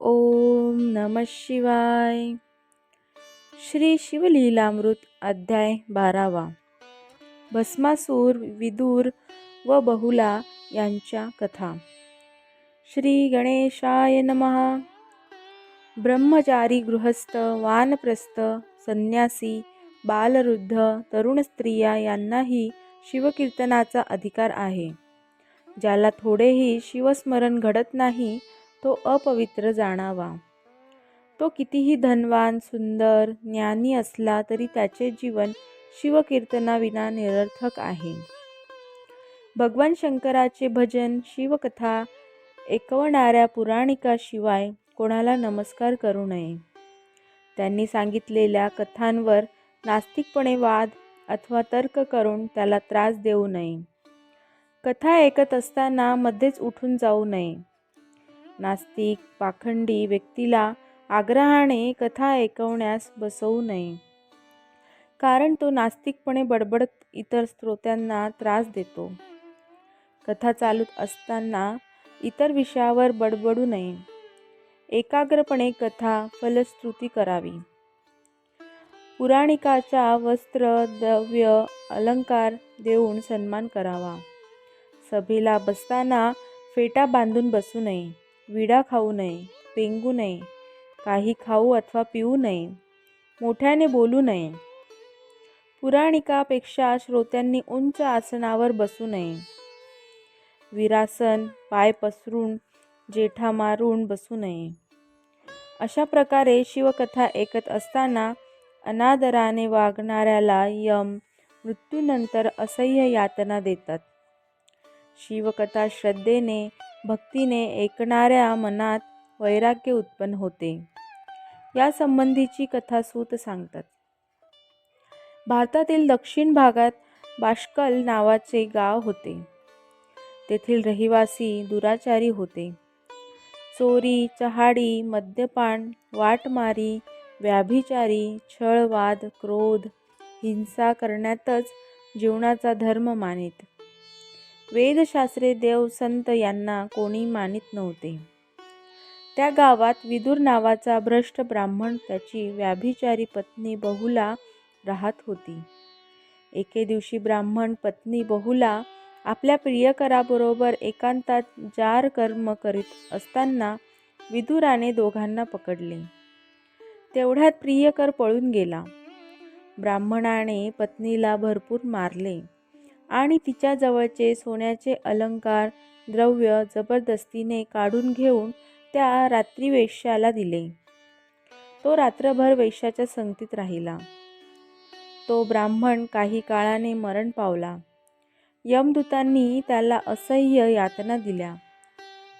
ओम नम शिवाय. श्री शिवलीलामृत अध्याय बारावा. भस्मासूर विदूर व बहुला यांच्या कथा. श्री गणेशाय नमहा ब्रह्मचारी गृहस्थ वानप्रस्थ संन्यासी बालवृद्ध तरुण स्त्रिया यांनाही शिवकीर्तनाचा अधिकार आहे. ज्याला थोडेही शिवस्मरण घडत नाही तो अपवित्र जाणावा. तो कितीही धनवान सुंदर ज्ञानी असला तरी त्याचे जीवन शिवकीर्तनाविना निरर्थक आहे. भगवान शंकराचे भजन शिवकथा ऐकवणाऱ्या पुराणिकाशिवाय कोणाला नमस्कार करू नये. त्यांनी सांगितलेल्या कथांवर नास्तिकपणे वाद अथवा तर्क करून त्याला त्रास देऊ नये. कथा ऐकत असताना मध्येच उठून जाऊ नये. नास्तिक पाखंडी व्यक्तीला आग्रहाने कथा ऐकवण्यास बसवू नये. कारण तो नास्तिकपणे बडबडत इतर श्रोत्यांना त्रास देतो. कथा चालू असताना इतर विषयावर बडबडू नये. एकाग्रपणे कथा फलश्रुती करावी. पुराणिकाचा वस्त्र द्रव्य अलंकार देऊन सन्मान करावा. सभेला बसताना फेटा बांधून बसू नये. विडा खाऊ नये पेंगू नये काही खाऊ अथवा पिऊ नये मोठ्याने बोलू नये. पुराणिकापेक्षा श्रोत्यांनी उंच आसनावर बसू नये. विरासन पाय पसरून जेठा मारून बसू नये. अशा प्रकारे शिवकथा ऐकत असताना अनादराने वागणाऱ्याला यम मृत्यूनंतर असह्य यातना देतात. शिवकथा श्रद्धेने भक्तीने ऐकणाऱ्या मनात वैराग्य उत्पन्न होते. यासंबंधीची कथासूत कथा सूत सांगतात. भारतातील दक्षिण भागात बाष्कल नावाचे गाव होते. तेथील रहिवासी दुराचारी होते. चोरी चहाडी मद्यपान वाटमारी व्याभिचारी छळवाद क्रोध हिंसा करण्यातच जीवनाचा धर्म मानित. वेदशास्त्रे देव संत यांना कोणी मानित नव्हते. त्या गावात विदुर नावाचा भ्रष्ट ब्राह्मण त्याची व्याभिचारी पत्नी बहुला राहत होती. एके दिवशी ब्राह्मण पत्नी बहुला आपल्या प्रियकराबरोबर एकांतात जार कर्म करीत असताना विदुराने दोघांना पकडले. तेवढ्यात प्रियकर पळून गेला. ब्राह्मणाने पत्नीला भरपूर मारले. आणि तिच्याजवळचे सोन्याचे अलंकार द्रव्य जबरदस्तीने काढून घेऊन त्या रात्री वेश्याला दिले. तो रात्रभर वेश्याच्या संगतीत राहिला. तो ब्राह्मण काही काळाने मरण पावला. यमदूतांनी त्याला असह्य यातना दिल्या.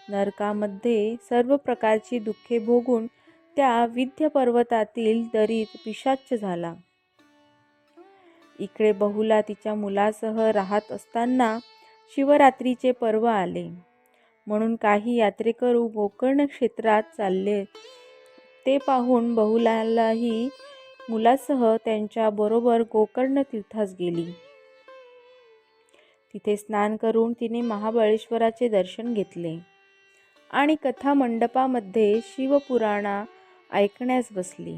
नरकामध्ये सर्व प्रकारची दुःखे भोगून त्या विद्य पर्वतातील दरीत पिशाच्च झाला. इकडे बहुला तिच्या मुलासह राहत असताना शिवरात्रीचे पर्व आले. म्हणून काही यात्रेकरू गोकर्ण क्षेत्रात चालले. ते पाहून बहुलालाही मुलासह त्यांच्याबरोबर गोकर्ण तीर्थास गेली. तिथे स्नान करून तिने महाबळेश्वराचे दर्शन घेतले आणि कथा मंडपामध्ये शिवपुराणा ऐकण्यास बसली.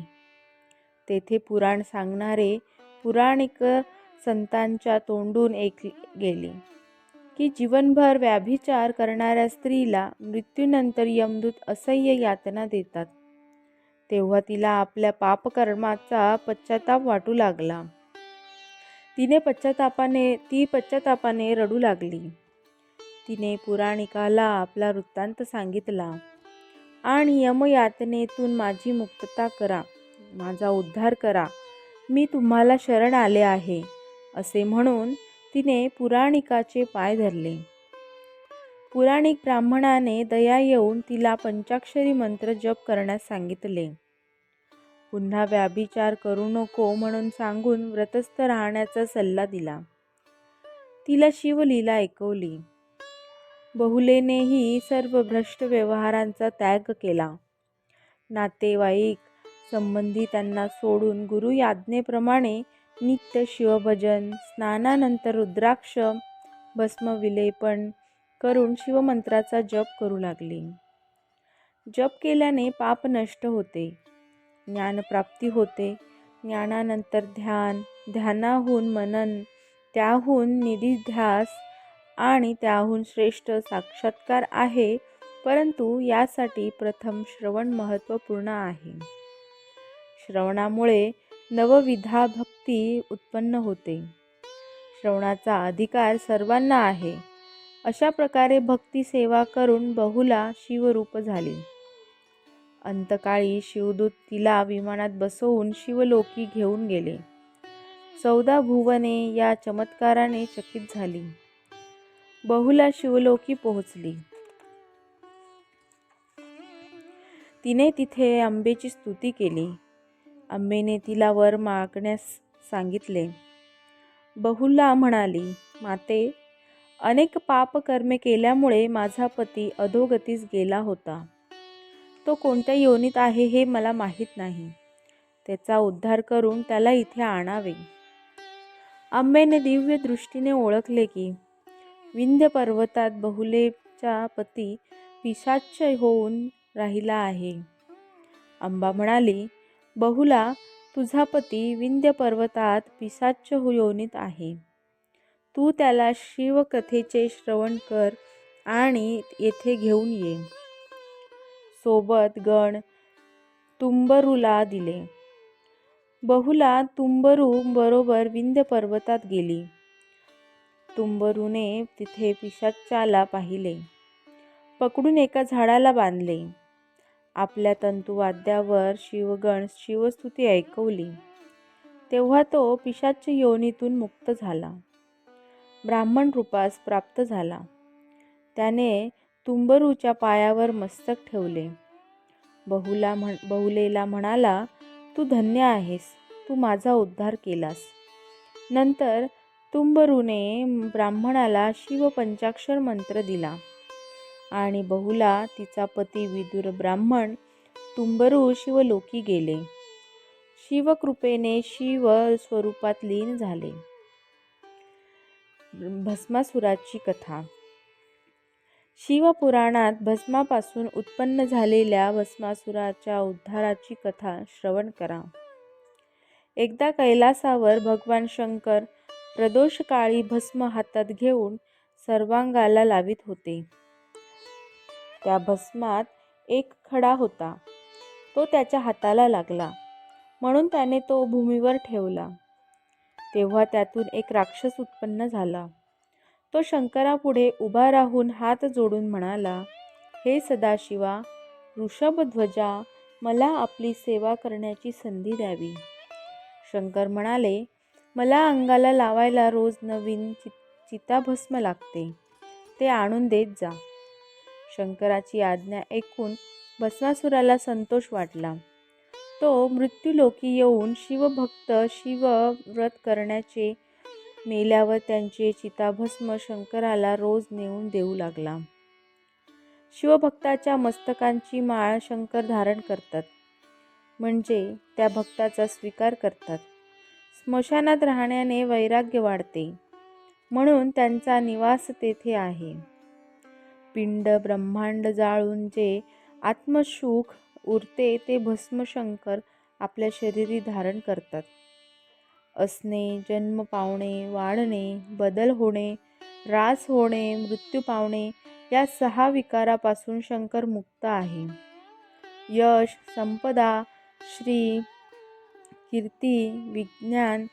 तेथे पुराण सांगणारे पुराणिक संतांच्या तोंडून एक गेली. की जीवनभर व्याभिचार करणाऱ्या स्त्रीला मृत्यूनंतर यमदूत असह्य यातना देतात. तेव्हा तिला आपल्या पापकर्माचा पश्चाताप वाटू लागला. तिने पश्चातापाने ती पश्चातापाने रडू लागली. तिने पुराणिकाला आपला वृत्तांत सांगितला. आणि यमयातनेतून माझी मुक्तता करा माझा उद्धार करा मी तुम्हाला शरण आले आहे असे म्हणून तिने पुराणिकाचे पाय धरले. पुराणिक ब्राह्मणाने दया येऊन तिला पंचाक्षरी मंत्र जप करण्यास सांगितले. पुन्हा व्याभिचार करू नको म्हणून सांगून व्रतस्थ राहण्याचा सल्ला दिला. तिला शिवलीला ऐकवली. बहुलेनेही सर्व भ्रष्ट व्यवहारांचा त्याग केला. नातेवाईक संबंधी त्यांना सोडून गुरु याज्ञेप्रमाणे नित्य शिवभजन स्नानानंतर रुद्राक्ष भस्म विलेपन करून शिवमंत्राचा जप करू लागली. जप केल्याने पाप नष्ट होते. ज्ञानप्राप्ती होते. ज्ञानानंतर ध्यान ध्यानाहून मनन त्याहून निधिध्यास आणि त्याहून श्रेष्ठ साक्षात्कार आहे परंतु यासाठी प्रथम श्रवण महत्त्वपूर्ण आहे. श्रवणामुळे नवविधा भक्ती उत्पन्न होते. श्रवणाचा अधिकार सर्वांना आहे. अशा प्रकारे भक्ती सेवा करून बहुला शिवरूप झाली. अंतकाळी शिवदूत तिला विमानात बसवून शिवलोकी घेऊन गेले. चौदा भुवने या चमत्काराने चकित झाली. बहुला शिवलोकी पोहोचली. तिने तिथे आंबेची स्तुती केली. अम्मेने तिला वर मागण्यास सांगितले. बहुला म्हणाली माते अनेक पापकर्मे केल्यामुळे माझा पती अधोगतीस गेला होता. तो कोणत्या योनीत आहे हे मला माहीत नाही. त्याचा उद्धार करून त्याला इथे आणावे. आंबेने दिव्य दृष्टीने ओळखले की विंध्य पर्वतात बहुलेचा पती पिशाच होऊन राहिला आहे. अंबा म्हणाली बहुला तुझा पती विंध्य पर्वतात पिसाच्य योनीत आहे. तू त्याला शिवकथेचे श्रवण कर आणि येथे घेऊन ये. सोबत गण तुंबरूला दिले. बहुला तुंबरू बरोबर विंध्य पर्वतात गेली. तुंबरूने तिथे पिशाच्याला पाहिले. पकडून एका झाडाला बांधले. आपल्या तंतुवाद्यावर शिवगण शिवस्तुती ऐकवली. तेव्हा तो पिशाच्य योनीतून मुक्त झाला. ब्राह्मण रूपास प्राप्त झाला. त्याने तुंबरूच्या पायावर मस्तक ठेवले. बहुला म्हण बहुलेला म्हणाला तू धन्य आहेस. तू माझा उद्धार केलास. नंतर तुंबरूने ब्राह्मणाला शिवपंचाक्षर मंत्र दिला. आणि बहुला तिचा पती विदुर ब्राह्मण तुंबरू शिवलोकी गेले. शिवकृपेने शिव स्वरूपात लीन झाले. भस्मासुराची कथा. शिवपुराणात भस्मापासून उत्पन्न झालेल्या भस्मासुराच्या उद्धाराची कथा श्रवण करा. एकदा कैलासावर भगवान शंकर प्रदोषकाळी भस्म हातात घेऊन सर्वांगाला लावित होते. त्या भस्मात एक खडा होता. तो त्याच्या हाताला लागला. म्हणून त्याने तो भूमीवर ठेवला. तेव्हा त्यातून एक राक्षस उत्पन्न झाला. तो शंकरापुढे उभा राहून हात जोडून म्हणाला हे सदाशिवा ऋषभध्वजा मला आपली सेवा करण्याची संधी द्यावी. शंकर म्हणाले मला अंगाला लावायला रोज नवीन चि चिताभस्म लागते. ते आणून देत जा. शंकराची आज्ञा ऐकून भस्मासुराला संतोष वाटला. तो मृत्यूलोकी येऊन शिवभक्त शिवव्रत करण्याचे मेल्यावर त्यांचे चिताभस्म शंकराला रोज नेऊन देऊ लागला. शिवभक्ताच्या मस्तकांची माळ शंकर धारण करतात. म्हणजे त्या भक्ताचा स्वीकार करतात. स्मशानात राहण्याने वैराग्य वाढते. म्हणून त्यांचा निवास तेथे आहे. पिंड ब्रह्मांड जाळून जे आत्मसुख उरते ते भस्मशंकर आपल्या शरीरी धारण करतात. असणे जन्म पावणे वाढणे बदल होणे रास होणे मृत्यू पावणे या सहा विकारापासून शंकर मुक्त आहे. यश संपदा श्री कीर्ती विज्ञान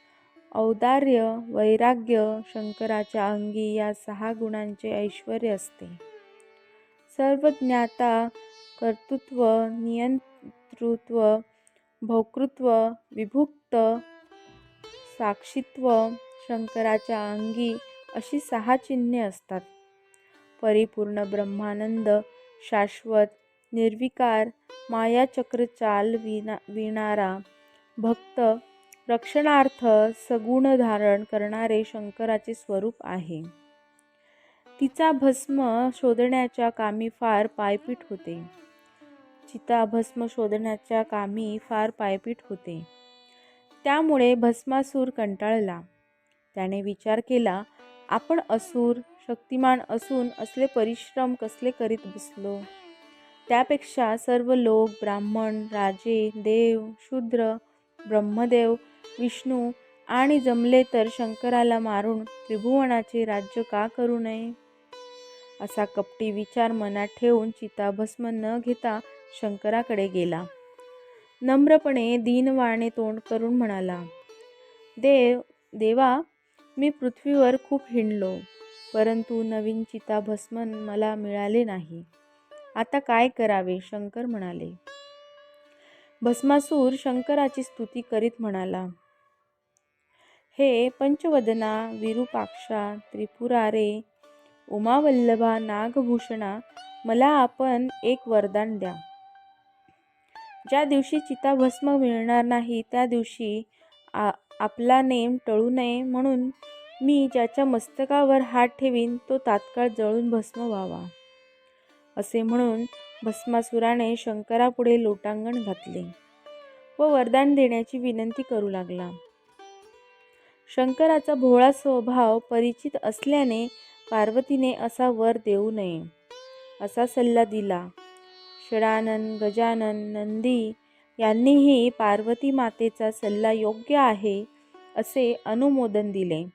औदार्य वैराग्य शंकराच्या अंगी या सहा गुणांचे ऐश्वर असते. सर्व ज्ञाता कर्तृत्व नियंतृत्व भोक्तृत्व विभुक्त साक्षित्व शंकराच्या अंगी अशी सहा चिन्हे असतात. परिपूर्ण ब्रह्मानंद शाश्वत निर्विकार मायाचक्र चाल विना विणारा भक्त रक्षणार्थ सगुण धारण करणारे शंकराचे स्वरूप आहे. तिचा भस्म शोधण्याच्या कामी फार पायपीट होते. चिता भस्म शोधण्याच्या कामी फार पायपीट होते. त्यामुळे भस्मासूर कंटाळला. त्याने विचार केला आपण असुर शक्तिमान असून असले परिश्रम कसले करीत बसलो? त्यापेक्षा सर्व लोक ब्राह्मण राजे देव शूद्र ब्रह्मदेव विष्णू आणि जमले तर शंकराला मारून त्रिभुवनाचे राज्य का करू नये? असा कपटी विचार मनात ठेवून चिताभस्म न घेता शंकराकडे गेला. नम्रपणे दीनवाणे तोंड करून म्हणाला देव देवा मी पृथ्वीवर खूप हिंडलो परंतु नवीन चिताभस्म मला मिळाले नाही. आता काय करावे? शंकर म्हणाले. भस्मासूर शंकराची स्तुती करीत म्हणाला हे पंचवदना विरूपाक्षा त्रिपुरारे उमावल्लभा नागभूषणा मला आपण एक वरदान द्या. ज्या दिवशी चिताभस्म मिळणार नाही त्या दिवशी आ आपला नेम टळू नये म्हणून मी ज्याच्या मस्तकावर हात ठेवीन तो तात्काळ जळून भस्म व्हावा. असे म्हणून भस्मासुराने शंकरापुढे लोटांगण घातले व वरदान देण्याची विनंती करू लागला. शंकराचा भोळा स्वभाव परिचित असल्याने पार्वतीने असा वर देऊ नये. असा सल्ला दिला. षडानन गजानन नंदी यांनीही पार्वती मातेचा सल्ला योग्य आहे असे अनुमोदन दिले.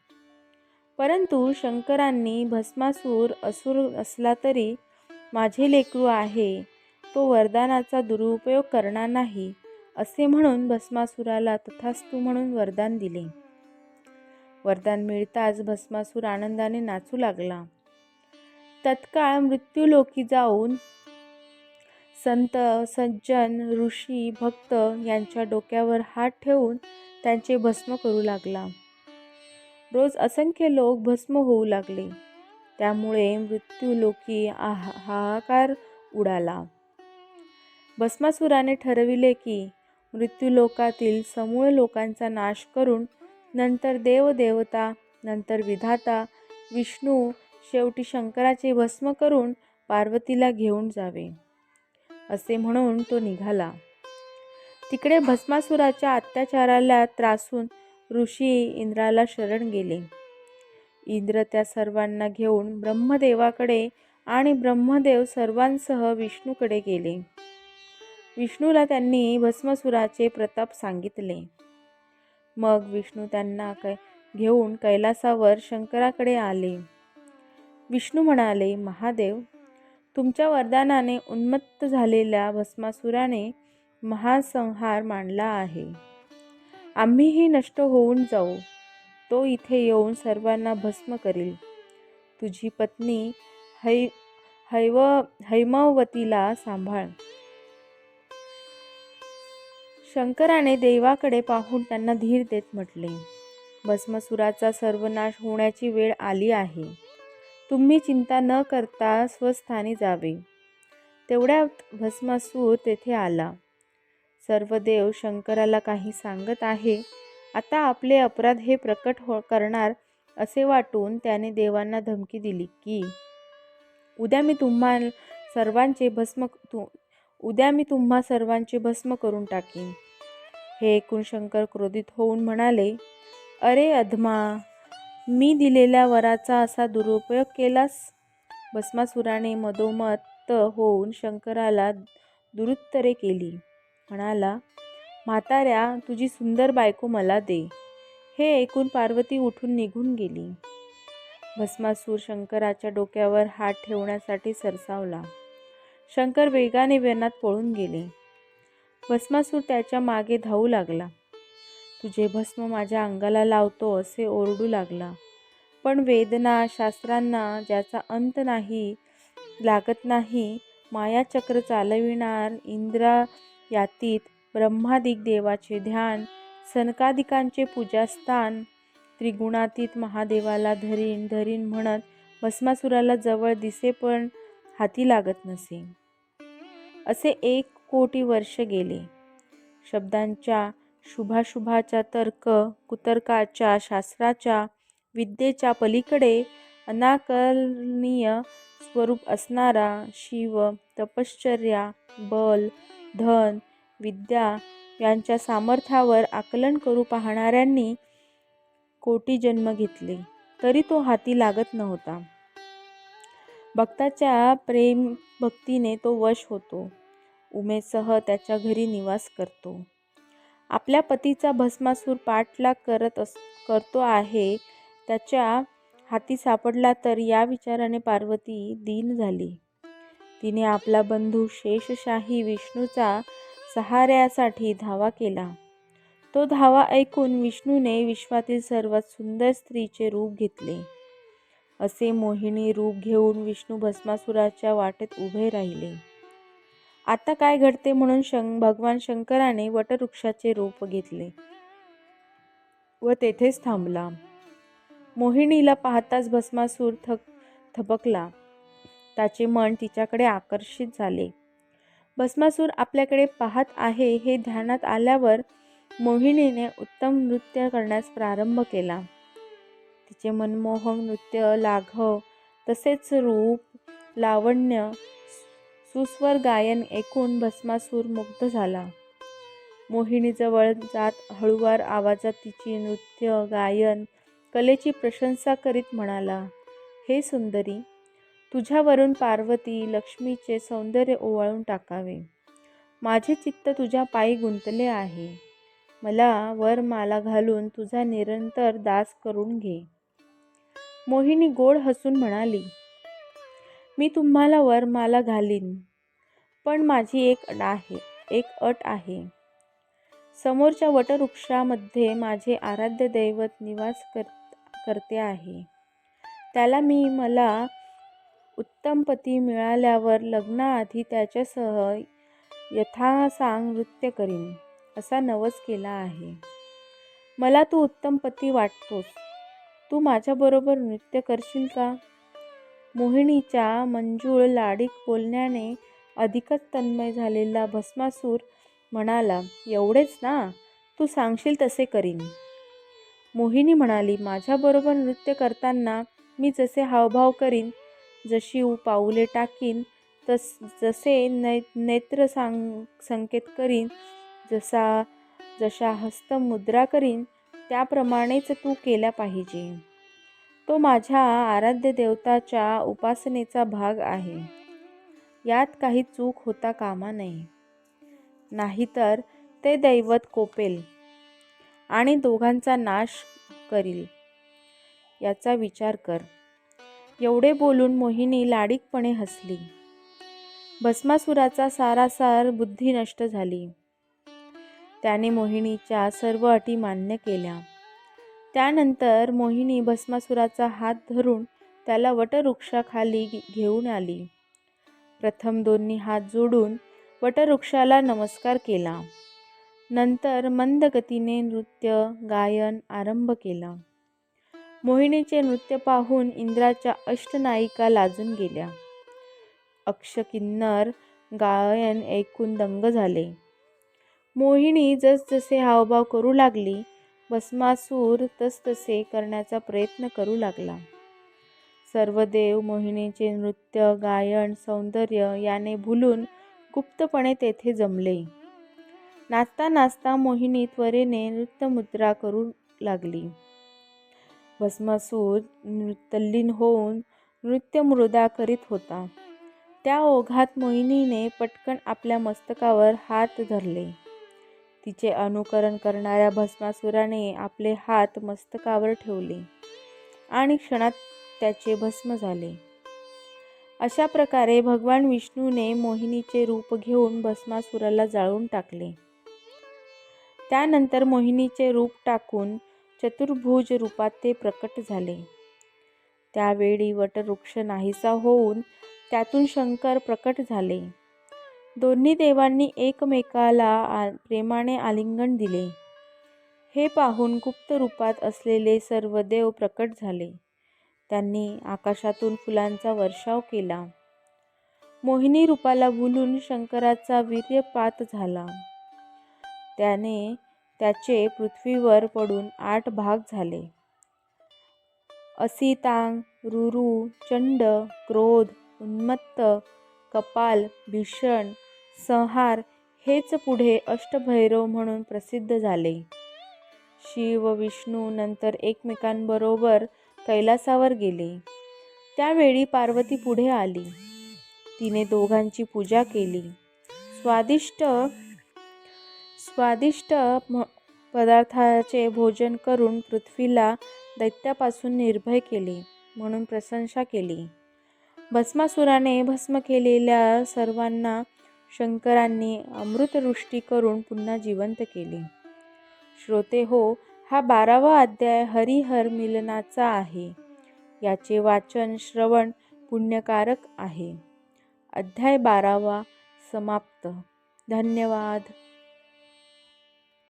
परंतु शंकरांनी भस्मासूर असुर असला तरी माझे लेकरू आहे तो वरदानाचा दुरुपयोग करणार नाही असे म्हणून भस्मासुराला तथास्तू म्हणून वरदान दिले. वरदान मिळताच भस्मासूर आनंदाने नाचू लागला. तत्काळ मृत्यूलोकी जाऊन संत सज्जन ऋषी भक्त यांच्या डोक्यावर हात ठेवून त्यांचे भस्म करू लागला. रोज असंख्य लोक भस्म होऊ लागले. त्यामुळे मृत्यूलोकी आहा हाहाकार उडाला. भस्मासुराने ठरविले की मृत्यूलोकातील समूळ लोकांचा नाश करून नंतर देवदेवता नंतर विधाता विष्णू शेवटी शंकराचे भस्म करून पार्वतीला घेऊन जावे. असे म्हणून तो निघाला. तिकडे भस्मासुराच्या अत्याचाराला त्रासून ऋषी इंद्राला शरण गेले. इंद्र त्या सर्वांना घेऊन ब्रह्मदेवाकडे आणि ब्रह्मदेव सर्वांसह विष्णूकडे गेले. विष्णूला त्यांनी भस्मसुराचे प्रताप सांगितले. मग विष्णू त्यांना कै घेऊन कैलासावर शंकराकडे आले. विष्णू म्हणाले महादेव तुमच्या वरदानाने उन्मत्त झालेल्या भस्मासुराने महासंहार मांडला आहे. आम्हीही नष्ट होऊन जाऊ. तो इथे येऊन सर्वांना भस्म करील. तुझी पत्नी है हैव हैमवतीला सांभाळ. शंकराने देवाकडे पाहून त्यांना धीर देत म्हटले भस्मसुराचा सर्वनाश होण्याची वेळ आली आहे. तुम्ही चिंता न करता स्वस्थानी जावे. तेवढ्यात भस्मासूर तेथे आला. सर्व देव शंकराला काही सांगत आहे. आता आपले अपराध हे प्रकट हो करणार असे वाटून त्याने देवांना धमकी दिली की उद्या मी तुम्हा सर्वांचे भस्म तु उद्या मी तुम्हा सर्वांचे भस्म करून टाकीन. हे ऐकून शंकर क्रोधित होऊन म्हणाले अरे अधमा मी दिलेल्या वराचा असा दुरुपयोग केलास भस्मासुराने मदोमत होऊन शंकराला दुरुत्तरे केली. म्हणाला म्हाताऱ्या तुझी सुंदर बायको मला दे हे ऐकून पार्वती उठून निघून गेली. भस्मासूर शंकराच्या डोक्यावर हात ठेवण्यासाठी सरसावला. शंकर वेगाने वेनात पळून गेले. भस्मासूर त्याच्यामागे धावू लागला. तुझे भस्म माझ्या अंगाला लावतो असे ओरडू लागला. पण वेदना शास्त्रांना ज्याचा अंत नाही लागत नाही मायाचक्र चालविणार इंद्रा यातीत ब्रह्मादिक देवाचे ध्यान सनकादिकांचे पूजास्थान त्रिगुणातीत महादेवाला धरीन धरीन म्हणत भस्मासुराला जवळ दिसे पण हाती लागत नसे. असे एक कोटी वर्ष गेले. शब्दांच्या शुभाशुभाच्या तर्क कुतर्काच्या शास्त्राच्या विद्येच्या पलीकडे अनाकलनीय स्वरूप असणारा शिव तपश्चर्या बल धन विद्या यांच्या सामर्थ्यावर आकलन करू पाहणाऱ्यांनी कोटी जन्म घेतले तरी तो हाती लागत नव्हता. भक्ताच्या प्रेम भक्तीने तो वश होतो. उमेसह त्याच्या घरी निवास करतो. आपल्या पतीचा भस्मासूर पाठलाग करत अस करतो आहे. त्याच्या हाती सापडला तर या विचाराने पार्वती दीन झाली. तिने आपला बंधू शेषशाही विष्णूचा सहाऱ्यासाठी धावा केला. तो धावा ऐकून विष्णूने विश्वातील सर्वात सुंदर स्त्रीचे रूप घेतले. असे मोहिनी रूप घेऊन विष्णू भस्मासुराच्या वाटेत उभे राहिले. आता काय घडते म्हणून शं भगवान शंकराने वटवृक्षाचे रूप घेतले व तेथेच थांबला. मोहिनीला पाहताच भस्मासूर थक थपकला त्याचे मन तिच्याकडे आकर्षित झाले. भस्मासूर आपल्याकडे पाहत आहे हे ध्यानात आल्यावर मोहिनीने उत्तम नृत्य करण्यास प्रारंभ केला. तिचे मनमोहक नृत्य लाघव तसेच रूप लावण्य सुस्वर गायन ऐकून भस्मासूर मुग्ध झाला. मोहिनीजवळ जात हळुवार आवाजात तिची नृत्य गायन कलेची प्रशंसा करीत म्हणाला हे सुंदरी तुझ्यावरून पार्वती लक्ष्मीचे सौंदर्य ओवाळून टाकावे. माझे चित्त तुझ्या पायी गुंतले आहे. मला वर माला घालून तुझा निरंतर दास करून घे. मोहिनी गोड हसून म्हणाली मी तुम्हाला वरमाला घालीन पण माझी एक अट आहे एक अट आहे. समोरच्या वटवृक्षामध्ये माझे आराध्य दैवत निवास कर करते आहे. त्याला मी मला उत्तम पती मिळाल्यावर लग्नाआधी त्याच्यासह यथासांग नृत्य करीन असा नवस केला आहे. मला तू उत्तम पती वाटतोस. तू माझ्याबरोबर नृत्य करशील का? मोहिनीच्या मंजूळ लाडीक बोलण्याने अधिकच तन्मय झालेला भस्मासूर म्हणाला एवढेच ना तू सांगशील तसे करीन. मोहिनी म्हणाली माझ्याबरोबर नृत्य करताना मी जसे हावभाव करीन जशी पाऊले टाकीन तस जसे नै नेत्र सांग संकेत करीन जसा जशा हस्तमुद्रा करीन त्याप्रमाणेच तू केला पाहिजे. तो माझ्या आराध्य देवताच्या उपासनेचा भाग आहे. यात काही चूक होता कामा नये. नाहीतर ते दैवत कोपेल आणि दोघांचा नाश करील. याचा विचार कर. एवढे बोलून मोहिनी लाडीकपणे हसली. भस्मासुराचा सारासार बुद्धी नष्ट झाली. त्याने मोहिनीच्या सर्व अटी मान्य केल्या. त्यानंतर मोहिनी भस्मासुराचा हात धरून त्याला वटवृक्षाखाली घेऊन आली. प्रथम दोन्ही हात जोडून वटवृक्षाला नमस्कार केला. नंतर मंद गतीने नृत्य गायन आरंभ केला. मोहिनीचे नृत्य पाहून इंद्राच्या अष्टनायिका लाजून गेल्या. अक्षकिन्नर गायन ऐकून दंग झाले. मोहिनी जसजसे हावभाव करू लागली भस्मासूर तसतसे करण्याचा प्रयत्न करू लागला. सर्व देव मोहिनीचे नृत्य गायन सौंदर्य याने भुलून गुप्तपणे तेथे जमले. नाचता नाचता मोहिनी त्वरेने नृत्यमुद्रा करू लागली. भस्मासूर तल्लीन होऊन नृत्यमृदा करीत होता. त्या ओघात मोहिनीने पटकन आपल्या मस्तकावर हात धरले. तिचे अनुकरण करणाऱ्या भस्मासुराने आपले हात मस्तकावर ठेवले आणि क्षणात त्याचे भस्म झाले. अशा प्रकारे भगवान विष्णूने मोहिनीचे रूप घेऊन भस्मासुराला जाळून टाकले. त्यानंतर मोहिनीचे रूप टाकून चतुर्भुज रूपात ते प्रकट झाले. त्यावेळी वटवृक्ष नाहीसा होऊन त्यातून शंकर प्रकट झाले. दोन्ही देवांनी एकमेकाला आ प्रेमाने आलिंगन दिले. हे पाहून गुप्त रूपात असलेले सर्व देव प्रकट झाले. त्यांनी आकाशातून फुलांचा वर्षाव केला. मोहिनी रूपाला भुलून शंकराचा वीर्यपात झाला. त्याने त्याचे पृथ्वीवर पडून आठ भाग झाले. असितांग रुरू चंड क्रोध उन्मत्त कपाल भीषण संहार हेच पुढे अष्टभैरव म्हणून प्रसिद्ध झाले. शिव विष्णू नंतर एकमेकांबरोबर कैलासावर गेले. त्यावेळी पार्वती पुढे आली. तिने दोघांची पूजा केली. स्वादिष्ट स्वादिष्ट म- पदार्थाचे भोजन करून पृथ्वीला दैत्यापासून निर्भय केले म्हणून प्रशंसा केली. भस्मासुराने भस्म केलेल्या सर्वांना शंकरांनी अमृतवृष्टी करून पुन्हा जिवंत केले. श्रोते हो हा बारावा अध्याय हरिहर मिलनाचा आहे. याचे वाचन श्रवण पुण्यकारक आहे. अध्याय बारावा समाप्त. धन्यवाद.